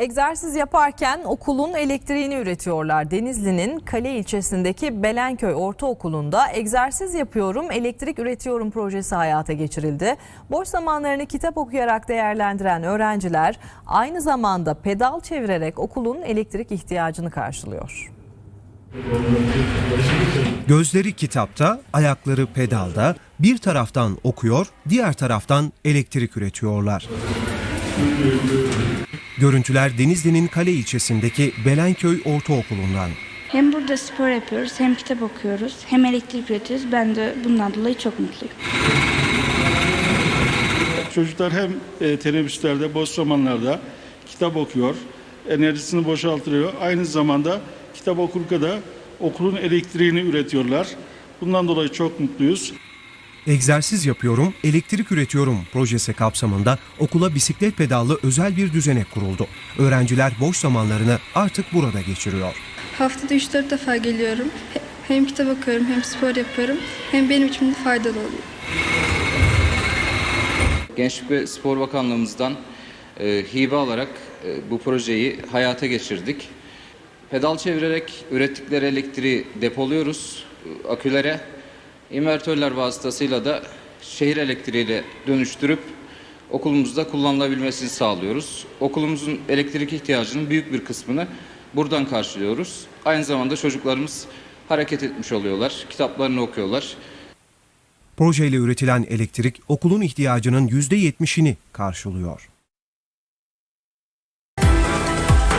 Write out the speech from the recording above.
Egzersiz yaparken okulun elektriğini üretiyorlar. Denizli'nin Kale ilçesindeki Belenköy Ortaokulu'nda egzersiz yapıyorum, elektrik üretiyorum projesi hayata geçirildi. Boş zamanlarını kitap okuyarak değerlendiren öğrenciler aynı zamanda pedal çevirerek okulun elektrik ihtiyacını karşılıyor. Gözleri kitapta, ayakları pedalda, bir taraftan okuyor, diğer taraftan elektrik üretiyorlar. Görüntüler Denizli'nin Kale ilçesindeki Belenköy Ortaokulu'ndan. Hem burada spor yapıyoruz, hem kitap okuyoruz, hem elektrik üretiyoruz. Ben de bundan dolayı çok mutluyum. Çocuklar hem e, teneffüslerde, boş zamanlarda kitap okuyor, enerjisini boşaltıyor. Aynı zamanda kitap okurken de okulun elektriğini üretiyorlar. Bundan dolayı çok mutluyuz. Egzersiz yapıyorum, elektrik üretiyorum projesi kapsamında okula bisiklet pedallı özel bir düzenek kuruldu. Öğrenciler boş zamanlarını artık burada geçiriyor. Haftada 3-4 defa geliyorum. He- Hem kitap okuyorum hem spor yapıyorum. Hem benim için de faydalı oluyor. Gençlik ve Spor Bakanlığımızdan e, hibe alarak e, bu projeyi hayata geçirdik. Pedal çevirerek ürettikleri elektriği depoluyoruz e, akülere. İnvertörler vasıtasıyla da şehir elektriğiyle dönüştürüp okulumuzda kullanılabilmesini sağlıyoruz. Okulumuzun elektrik ihtiyacının büyük bir kısmını buradan karşılıyoruz. Aynı zamanda çocuklarımız hareket etmiş oluyorlar, kitaplarını okuyorlar. Projeyle üretilen elektrik okulun ihtiyacının %70'ini karşılıyor.